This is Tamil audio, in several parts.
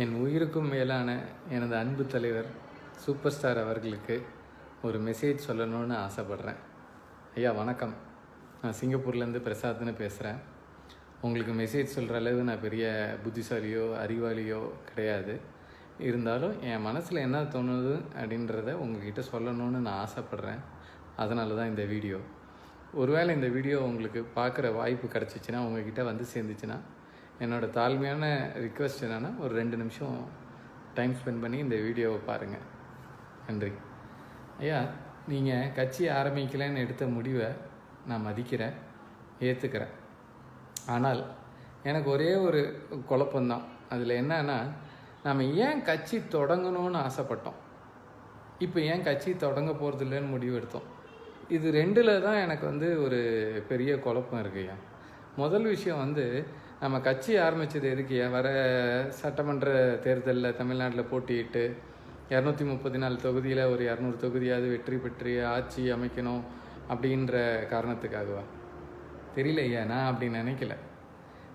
என் உயிருக்கும் மேலான எனது அன்பு தலைவர் சூப்பர் ஸ்டார் அவர்களுக்கு ஒரு மெசேஜ் சொல்லணும்னு ஆசைப்பட்றேன். ஐயா வணக்கம். நான் சிங்கப்பூர்லேருந்து பிரசாத்னு பேசுகிறேன் உங்களுக்கு மெசேஜ் சொல்கிற அளவு நான் பெரிய புத்திசாலியோ அறிவாளியோ கிடையாது. இருந்தாலும் என் மனசில் என்ன தோணுது அப்படின்றத உங்ககிட்ட சொல்லணும்னு நான் ஆசைப்பட்றேன். அதனால தான் இந்த வீடியோ. ஒருவேளை இந்த வீடியோ உங்களுக்கு பார்க்குற வாய்ப்பு கிடச்சிச்சின்னா உங்ககிட்ட வந்து சேர்ந்துச்சுன்னா என்னோட தாழ்மையான ரிக்வெஸ்ட் என்னென்னா ஒரு ரெண்டு நிமிஷம் டைம் ஸ்பெண்ட் பண்ணி இந்த வீடியோவை பாருங்கள் நன்றி. ஐயா நீங்கள் கட்சி ஆரம்பிக்கலன்னு எடுத்த முடிவை நான் மதிக்கிறேன் ஏற்றுக்கிறேன் ஆனால் எனக்கு ஒரே ஒரு குழப்பம்தான். அதில் என்னன்னா நாம் ஏன் கட்சி தொடங்கணும்னு ஆசைப்பட்டோம்? இப்போ ஏன் கட்சி தொடங்க போகிறது இல்லைன்னு முடிவு எடுத்தோம் இது ரெண்டில் தான் எனக்கு வந்து ஒரு பெரிய குழப்பம் இருக்குய்யா முதல் விஷயம் வந்து நம்ம கட்சி ஆரம்பித்தது எதுக்கு? வர சட்டமன்ற தேர்தலில் தமிழ்நாட்டில் போட்டியிட்டு இரநூத்தி முப்பத்தி நாலு தொகுதியில் ஒரு இரநூறு தொகுதியாவது வெற்றி பெற்று ஆட்சி அமைக்கணும் அப்படின்ற காரணத்துக்காகவா? தெரியல ஐயா நான் அப்படி நினைக்கல.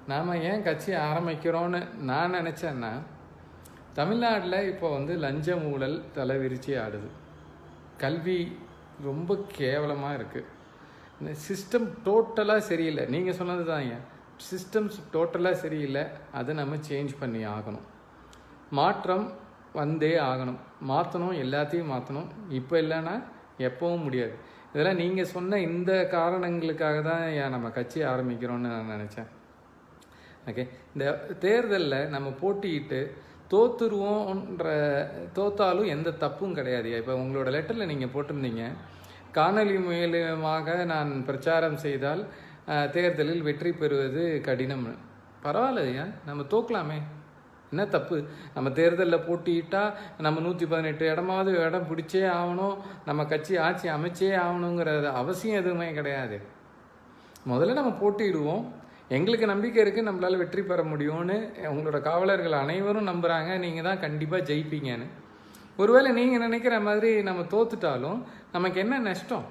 நாம் ஏன் கட்சி ஆரம்பிக்கிறோன்னு நான் நினச்சேன்னா தமிழ்நாட்டில் இப்போ வந்து லஞ்ச ஊழல் தலைவிரிச்சி ஆடுது. கல்வி ரொம்ப கேவலமாக இருக்குது சிஸ்டம் டோட்டலாக சரியில்லை. நீங்கள் சொன்னது தாங்க சிஸ்டம்ஸ் டோட்டலாக சரியில்லை. அதை நம்ம சேஞ்ச் பண்ணி ஆகணும். மாற்றம் வந்தே ஆகணும். மாற்றணும் எல்லாத்தையும் மாற்றணும். இப்போ இல்லைன்னா எப்பவும் முடியாது. இதெல்லாம் நீங்கள் சொன்ன இந்த காரணங்களுக்காக தான் ஏன் நம்ம கட்சி ஆரம்பிக்கிறோன்னு நான் நினச்சேன். ஓகே இந்த தேர்தலில் நம்ம போட்டியிட்டு தோத்துருவோன்ற தோத்தாலும் எந்த தப்பும் கிடையாது. இப்போ உங்களோட லெட்டரில் நீங்கள் போட்டிருந்தீங்க. காணொலி மூலமாக நான் பிரச்சாரம் செய்தால் தேர்தலில் வெற்றி பெறுவது கடினம். பரவாயில்லையா? நம்ம தோக்கலாமே. என்ன தப்பு? நம்ம தேர்தலில் போட்டியிட்டா நம்ம நூற்றி பதினெட்டு இடமாவது இடம் பிடிச்சே ஆகணும் நம்ம கட்சி ஆட்சி அமைச்சே ஆகணுங்கிற அவசியம் எதுவுமே கிடையாது. முதல்ல நம்ம போட்டியிடுவோம். எங்களுக்கு நம்பிக்கை இருக்குது நம்மளால் வெற்றி பெற முடியும்னு. உங்களோட காவலர்கள் அனைவரும் நம்புகிறாங்க நீங்கள் தான் கண்டிப்பாக ஜெயிப்பீங்கன்னு. ஒருவேளை நீங்கள் நினைக்கிற மாதிரி நம்ம தோத்துட்டாலும் நமக்கு என்ன நஷ்டம்?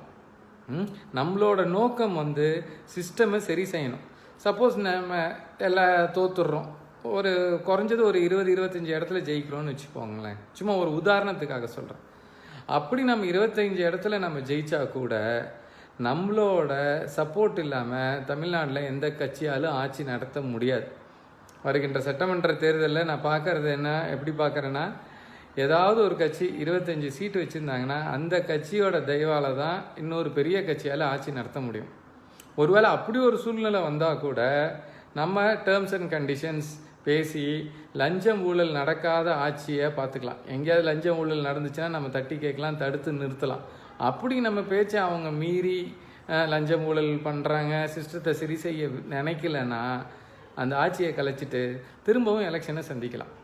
ம்? நம்மளோட நோக்கம் வந்து சிஸ்டமை சரி செய்யணும். சப்போஸ் நம்ம எல்லாம் தோத்துடுறோம். ஒரு குறைஞ்சது ஒரு இருபது இருபத்தஞ்சி இடத்துல ஜெயிக்கிறோம்னு வச்சுக்கோங்களேன். சும்மா ஒரு உதாரணத்துக்காக சொல்கிறேன் அப்படி நம்ம இருபத்தஞ்சி இடத்துல நம்ம ஜெயிச்சா கூட நம்மளோட சப்போர்ட் இல்லாமல் தமிழ்நாட்டில் எந்த கட்சியாலும் ஆட்சி நடத்த முடியாது. வருகின்ற சட்டமன்ற தேர்தலில் நான் பார்க்கறது என்ன எப்படி பார்க்குறேன்னா ஏதாவது ஒரு கட்சி இருபத்தஞ்சி சீட்டு வச்சுருந்தாங்கன்னா அந்த கட்சியோட தயவால் தான் இன்னொரு பெரிய கட்சியால் ஆட்சி நடத்த முடியும். ஒருவேளை அப்படி ஒரு சூழ்நிலை வந்தால் கூட நம்ம டேர்ம்ஸ் அண்ட் கண்டிஷன்ஸ் பேசி லஞ்சம் ஊழல் நடக்காத ஆட்சியை பார்த்துக்கலாம். எங்கேயாவது லஞ்சம் ஊழல் நடந்துச்சுன்னா நம்ம தட்டி கேட்கலாம் தடுத்து நிறுத்தலாம். அப்படி நம்ம பேச்சை அவங்க மீறி லஞ்சம் ஊழல் பண்ணுறாங்க சிஸ்டத்தை சரி செய்ய நினைக்கலன்னா அந்த ஆட்சியை கலைச்சிட்டு திரும்பவும் எலெக்ஷனை சந்திக்கலாம்.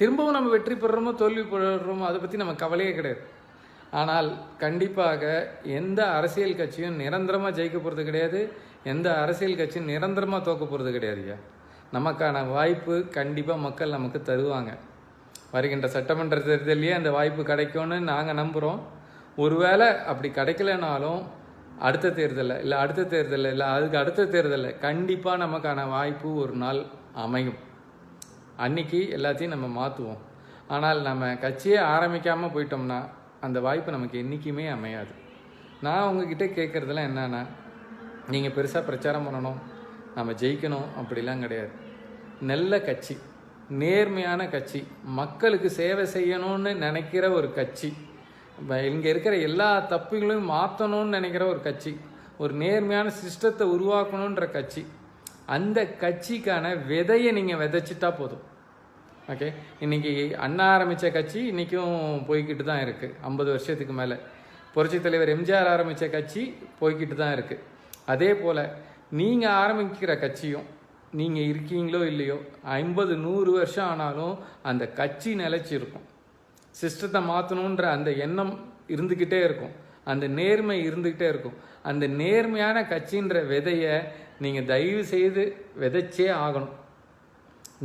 திரும்பவும் நம்ம வெற்றி பெறுறோமோ தோல்வி பெறுறோமோ அதை பற்றி நம்ம கவலையே கிடையாது. ஆனால் கண்டிப்பாக எந்த அரசியல் கட்சியும் நிரந்தரமாக ஜெயிக்க போகிறது கிடையாது. எந்த அரசியல் கட்சியும் நிரந்தரமாக தோக்க போகிறது கிடையாதுயா நமக்கான வாய்ப்பு கண்டிப்பாக மக்கள் நமக்கு தருவாங்க. வருகின்ற சட்டமன்ற தேர்தலையே அந்த வாய்ப்பு கிடைக்கும்னு நாங்கள் நம்புகிறோம் ஒருவேளை அப்படி கிடைக்கலனாலும் அடுத்த தேர்தலில் இல்லை அடுத்த தேர்தலில் இல்லை அதுக்கு அடுத்த தேர்தலில் கண்டிப்பாக நமக்கான வாய்ப்பு ஒரு நாள் அமையும். அன்னைக்கு எல்லாத்தையும் நம்ம மாற்றுவோம் ஆனால் நம்ம கட்சியே ஆரம்பிக்காமல் போயிட்டோம்னா அந்த வாய்ப்பு நமக்கு என்றைக்குமே அமையாது. நான் உங்ககிட்ட கேட்குறதுலாம் என்னன்னா நீங்கள் பெருசாக பிரச்சாரம் பண்ணணும் நம்ம ஜெயிக்கணும் அப்படிலாம் கிடையாது. நல்ல கட்சி நேர்மையான கட்சி மக்களுக்கு சேவை செய்யணும்னு நினைக்கிற ஒரு கட்சி இங்கே இருக்கிற எல்லா தப்புகளையும் மாற்றணும்னு நினைக்கிற ஒரு கட்சி ஒரு நேர்மையான சிஸ்டத்தை உருவாக்கணுன்ற கட்சி அந்த கட்சிக்கான விதையை நீங்கள் விதைச்சிட்டா போதும். ஓகே இன்னைக்கு அண்ணா ஆரம்பித்த கட்சி இன்றைக்கும் போய்கிட்டு தான் இருக்குது ஐம்பது வருஷத்துக்கு மேலே. புரட்சி தலைவர் எம்ஜிஆர் ஆரம்பித்த கட்சி போய்கிட்டு தான் இருக்குது அதே போல் நீங்கள் ஆரம்பிக்கிற கட்சியும் நீங்கள் இருக்கீங்களோ இல்லையோ ஐம்பது நூறு வருஷம் ஆனாலும் அந்த கட்சி நிலைச்சிருக்கும். சிஸ்டத்தை மாற்றணுன்ற அந்த எண்ணம் இருந்துக்கிட்டே இருக்கும். அந்த நேர்மை இருந்துக்கிட்டே இருக்கும். அந்த நேர்மையான கட்சின்ற விதையை நீங்கள் தயவு செய்து விதைச்சே ஆகணும்.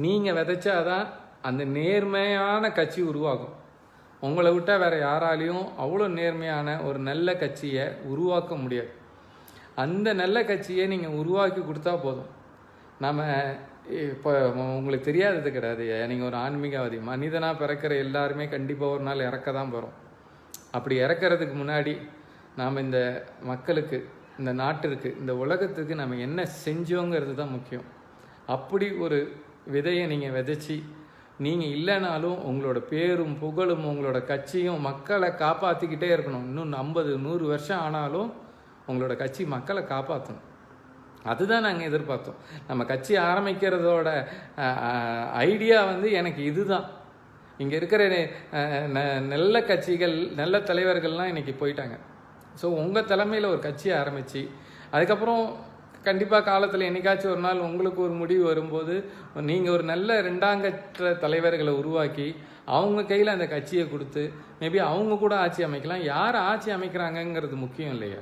நீங்கள் விதைச்சாதான் அந்த நேர்மையான கட்சி உருவாகும். உங்களை விட்டால் வேறு யாராலையும் அவ்வளோ நேர்மையான ஒரு நல்ல கட்சியை உருவாக்க முடியாது. அந்த நல்ல கட்சியை நீங்கள் உருவாக்கி கொடுத்தா போதும். நம்ம இப்போ உங்களுக்கு தெரியாதது கிடையாது. நீங்கள் ஒரு ஆன்மீகவாதி மனிதனாக பிறக்கிற எல்லாருமே கண்டிப்பாக ஒரு நாள் இறக்க தான் போகிறோம் அப்படி இறக்கறதுக்கு முன்னாடி நாம் இந்த மக்களுக்கு இந்த நாட்டிற்கு இந்த உலகத்துக்கு நம்ம என்ன செஞ்சோங்கிறது தான் முக்கியம். அப்படி ஒரு விதையை நீங்கள் விதைச்சி நீங்கள் இல்லைனாலும் உங்களோட பேரும் புகழும் உங்களோட கட்சியும் மக்களை காப்பாற்றிக்கிட்டே இருக்கணும். இன்னும் ஐம்பது நூறு வருஷம் ஆனாலும் உங்களோட கட்சி மக்களை காப்பாற்றணும் அதுதான் நாங்கள் எதிர்பார்த்தோம். நம்ம கட்சி ஆரம்பிக்கிறதோட ஐடியா வந்து எனக்கு இதுதான். இங்கே இருக்கிற ந- நல்ல கட்சிகள் நல்ல தலைவர்கள்லாம் இன்னைக்கு போயிட்டாங்க. ஸோ உங்கள் தலைமையில் ஒரு கட்சியை ஆரம்பித்து அதுக்கப்புறம் கண்டிப்பாக காலத்தில் என்னைக்காச்சும் ஒரு நாள் உங்களுக்கு ஒரு முடிவு வரும்போது நீங்கள் ஒரு நல்ல ரெண்டாங்கற்ற தலைவர்களை உருவாக்கி அவங்க கையில் அந்த கட்சியை கொடுத்து மேபி அவங்க கூட ஆட்சி அமைக்கலாம். யார் ஆட்சி அமைக்கிறாங்கங்கிறது முக்கியம் இல்லையா?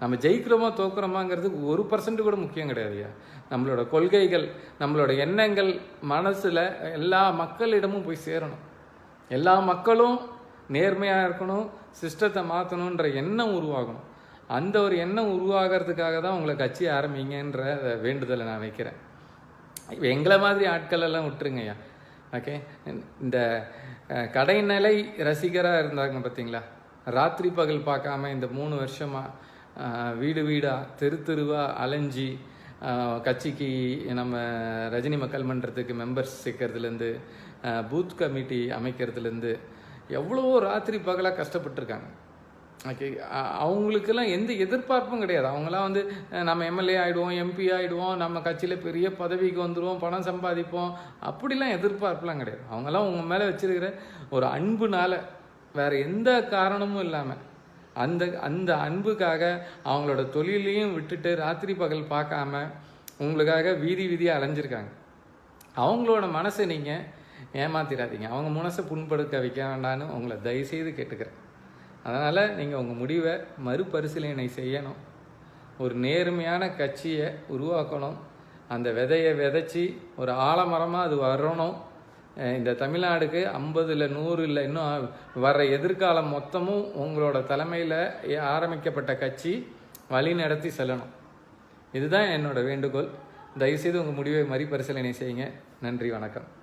நம்ம ஜெயிக்கிறோமா தோக்குறோமாங்கிறது ஒரு பர்சன்ட் கூட முக்கியம் கிடையாதுயா நம்மளோட கொள்கைகள் நம்மளோட எண்ணங்கள் மனசில் எல்லா மக்களிடமும் போய் சேரணும். எல்லா மக்களும் நேர்மையாக இருக்கணும் சிஸ்டத்தை மாற்றணுன்ற எண்ணம் உருவாகணும். அந்த ஒரு எண்ணம் உருவாகிறதுக்காக தான் உங்களை கட்சி ஆரம்பிங்கன்ற வேண்டுதலை நான் வைக்கிறேன். இப்போ எங்களை மாதிரி ஆட்கள் எல்லாம் விட்டுருங்கய்யா ஓகே இந்த கடைநிலை ரசிகராக இருந்தாங்க பார்த்தீங்களா ராத்திரி பகல் பார்க்காம இந்த மூணு வருஷமாக வீடு வீடாக தெரு தெருவாக அலைஞ்சி கட்சிக்கு நம்ம ரஜினி மக்கள் மன்றத்துக்கு மெம்பர்ஸ் சேர்க்கறதுலேருந்து பூத் கமிட்டி அமைக்கிறதுலேருந்து எவ்வளவோ ராத்திரி பகலாக கஷ்டப்பட்டிருக்காங்க. ஓகே அவங்களுக்கெல்லாம் எந்த எதிர்பார்ப்பும் கிடையாது. அவங்களாம் வந்து நம்ம எம்எல்ஏ ஆகிடுவோம் எம்பி ஆகிடுவோம் நம்ம கட்சியில் பெரிய பதவிக்கு வந்துடுவோம் பணம் சம்பாதிப்போம். அப்படிலாம் எதிர்பார்ப்புலாம் கிடையாது. அவங்கெல்லாம் உங்கள் மேலே வச்சிருக்கிற ஒரு அன்புனால் வேற எந்த காரணமும் இல்லாமல் அந்த அந்த அன்புக்காக அவங்களோட தொழிலையும் விட்டுட்டு ராத்திரி பகல் பார்க்காம உங்களுக்காக வீதி வீதியாக அலைஞ்சிருக்காங்க. அவங்களோட மனசை நீங்கள் ஏமாத்திராதீங்க. அவங்க மனசை புண்படுத்த வைக்க வேண்டாம்னு உங்களை தயவுசெய்து கேட்டுக்கிறேன். அதனால் நீங்கள் உங்கள் முடிவை மறுபரிசீலனை செய்யணும். ஒரு நேர்மையான கட்சியை உருவாக்கணும். அந்த விதையை விதைச்சி ஒரு ஆலமரமாக அது வரணும். இந்த தமிழ்நாடுக்கு ஐம்பது இல்லை நூறு இல்லை இன்னும் வர எதிர்காலம் மொத்தமும் உங்களோட தலைமையில் ஆரம்பிக்கப்பட்ட கட்சி வழி நடத்தி செல்லணும். இதுதான் என்னோட வேண்டுகோள். தயவுசெய்து உங்கள் முடிவை மறுபரிசீலனை செய்யுங்க. நன்றி வணக்கம்.